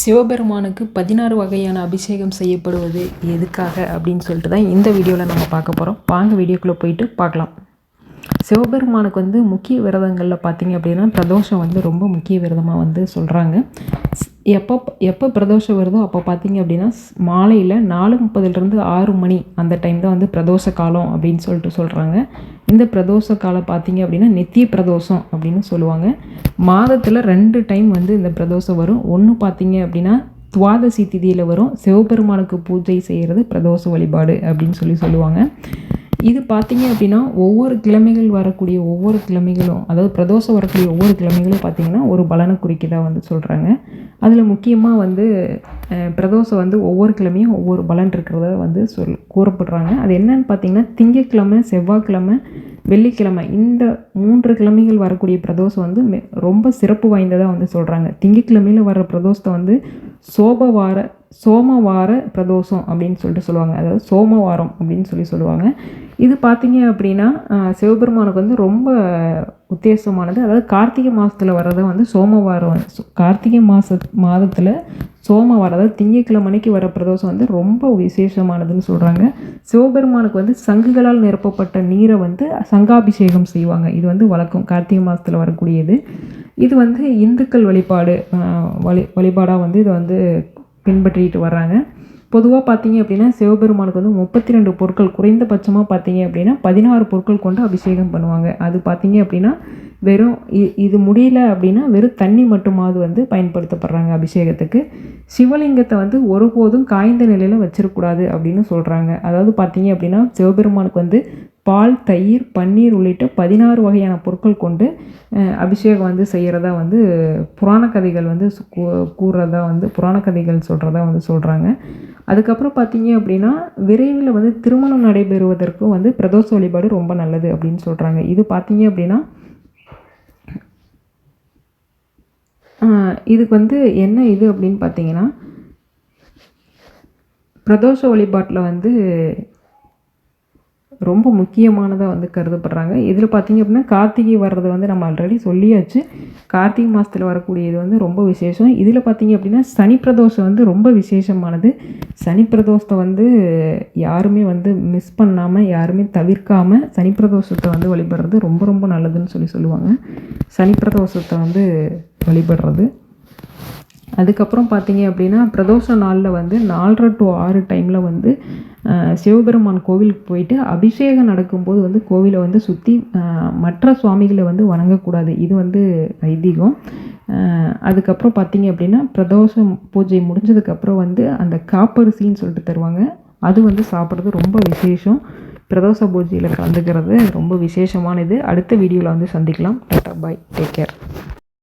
சிவபெருமானுக்கு பதினாறு வகையான அபிஷேகம் செய்யப்படுவது எதுக்காக அப்படின்னு சொல்லிட்டு தான் இந்த வீடியோவில் நம்ம பார்க்க போகிறோம் வாங்க வீடியோக்குள்ளே போயிட்டு பார்க்கலாம். சிவபெருமானுக்கு வந்து முக்கிய விரதங்களில் பார்த்தீங்க அப்படின்னா பிரதோஷம் வந்து ரொம்ப முக்கிய விரதமாக வந்து சொல்கிறாங்க எப்போ எப்போ பிரதோஷம் வருதோ அப்போ பார்த்தீங்க அப்படின்னா மாலையில் நாலு முப்பதுலேருந்து ஆறு மணி அந்த டைம் தான் வந்து பிரதோஷ காலம் அப்படின்னு சொல்லிட்டு சொல்கிறாங்க இந்த பிரதோஷ காலம் பார்த்தீங்க அப்படின்னா நெத்திய பிரதோஷம் அப்படின்னு சொல்லுவாங்க. மாதத்தில் ரெண்டு டைம் வந்து இந்த பிரதோஷம் வரும். ஒன்று பார்த்தீங்க அப்படின்னா துவாதசி திதியில் வரும். சிவபெருமானுக்கு பூஜை செய்கிறது பிரதோஷ வழிபாடு அப்படின்னு சொல்லி சொல்லுவாங்க. இது பார்த்தீங்க அப்படின்னா ஒவ்வொரு கிழமைகள் வரக்கூடிய ஒவ்வொரு கிழமைகளும் அதாவது பிரதோஷம் வரக்கூடிய ஒவ்வொரு கிழமைகளும் பார்த்திங்கன்னா ஒரு பலனை குறிக்கதாக வந்து சொல்கிறாங்க அதில் முக்கியமாக வந்து பிரதோஷம் வந்து ஒவ்வொரு கிழமையும் ஒவ்வொரு பலன் இருக்கிறத வந்து சொல் கூறப்படுறாங்க. அது என்னன்னு பார்த்தீங்கன்னா திங்கக்கிழமை செவ்வாய்க்கிழமை வெள்ளிக்கிழமை இந்த மூன்று கிழமைகள் வரக்கூடிய பிரதோஷம் வந்து ரொம்ப சிறப்பு வாய்ந்ததாக வந்து சொல்கிறாங்க திங்கக்கிழமையில் வர பிரதோஷத்தை வந்து சோபவார சோமவார பிரதோஷம் அப்படின்னு சொல்லிட்டு சொல்லுவாங்க. அதாவது சோமவாரம் அப்படின்னு சொல்லி சொல்லுவாங்க. இது பார்த்தீங்க அப்படின்னா சிவபெருமானுக்கு வந்து ரொம்ப உத்தேசமானது. அதாவது கார்த்திகை மாதத்தில் வர்றதை வந்து சோமவாரம். கார்த்திகை மாத மாதத்தில் சோமவாரம் அதாவது திங்கக்கிழமைக்கு வர பிரதோஷம் வந்து ரொம்ப விசேஷமானதுன்னு சொல்கிறாங்க சிவபெருமானுக்கு வந்து சங்குகளால் நிரப்பப்பட்ட நீரை வந்து சங்காபிஷேகம் செய்வாங்க. இது வந்து வழக்கம். கார்த்திகை மாதத்தில் வரக்கூடியது. இது வந்து இந்துக்கள் வழிபாடு வழி வழிபாடாக வந்து இதை வந்து பின்பற்றிட்டு வர்றாங்க. பொதுவாக பார்த்தீங்க அப்படின்னா சிவபெருமானுக்கு வந்து முப்பத்தி ரெண்டு பொருட்கள் குறைந்தபட்சமாக பார்த்தீங்க அப்படின்னா பதினாறு பொருட்கள் கொண்டு அபிஷேகம் பண்ணுவாங்க. அது பார்த்தீங்க அப்படின்னா வெறும் இது முடியல அப்படின்னா வெறும் தண்ணி மட்டுமாவது வந்து பயன்படுத்தப்படுறாங்க அபிஷேகத்துக்கு. சிவலிங்கத்தை வந்து ஒருபோதும் காய்ந்த நிலையில் வச்சிடக்கூடாது அப்படின்னு சொல்கிறாங்க அதாவது பார்த்தீங்க அப்படின்னா சிவபெருமானுக்கு வந்து பால் தயிர் பன்னீர் உள்ளிட்ட பதினாறு வகையான பொருட்கள் கொண்டு அபிஷேகம் வந்து செய்கிறதா வந்து புராண கதைகள் வந்து கூறுறதா வந்து புராண கதைகள் சொல்கிறதா வந்து சொல்கிறாங்க அதுக்கப்புறம் பார்த்தீங்க அப்படின்னா விரைவில் வந்து திருமணம் நடைபெறுவதற்கும் வந்து பிரதோஷ வழிபாடு ரொம்ப நல்லது அப்படின்னு சொல்கிறாங்க இது பார்த்தீங்க அப்படின்னா இதுக்கு வந்து என்ன இது அப்படின்னு பார்த்தீங்கன்னா பிரதோஷ வழிபாட்டில் வந்து ரொம்ப முக்கியமானதாக வந்து கருதப்படுறாங்க. இதில் பார்த்திங்க அப்படின்னா கார்த்திகை வர்றது வந்து நம்ம ஆல்ரெடி சொல்லியாச்சு. கார்த்திகை மாதத்தில் வரக்கூடியது வந்து ரொம்ப விசேஷம். இதில் பார்த்திங்க அப்படின்னா சனி பிரதோஷம் வந்து ரொம்ப விசேஷமானது. சனி பிரதோஷத்தை வந்து யாருமே வந்து மிஸ் பண்ணாமல் யாருமே தவிர்க்காமல் சனி பிரதோஷத்தை வந்து வழிபடுறது ரொம்ப ரொம்ப நல்லதுன்னு சொல்லி சொல்லுவாங்க. சனி பிரதோஷத்தை வந்து வழிபடுறது. அதுக்கப்புறம் பார்த்தீங்க அப்படின்னா பிரதோஷ நாளில் வந்து நாலரை டு ஆறு டைமில் வந்து சிவபெருமான் கோவிலுக்கு போயிட்டு அபிஷேகம் நடக்கும்போது வந்து கோவிலை வந்து சுற்றி மற்ற சுவாமிகளை வந்து வணங்கக்கூடாது. இது வந்து ஐதீகம். அதுக்கப்புறம் பார்த்தீங்க அப்படின்னா பிரதோஷம் பூஜை முடிஞ்சதுக்கப்புறம் வந்து அந்த காப்பரிசின்னு சொல்லிட்டு தருவாங்க. அது வந்து சாப்பிட்றது ரொம்ப விசேஷம். பிரதோஷ பூஜையில் கலந்துக்கிறது ரொம்ப விசேஷமானது. அடுத்த வீடியோவில் வந்து சந்திக்கலாம். Tata bye. Take care.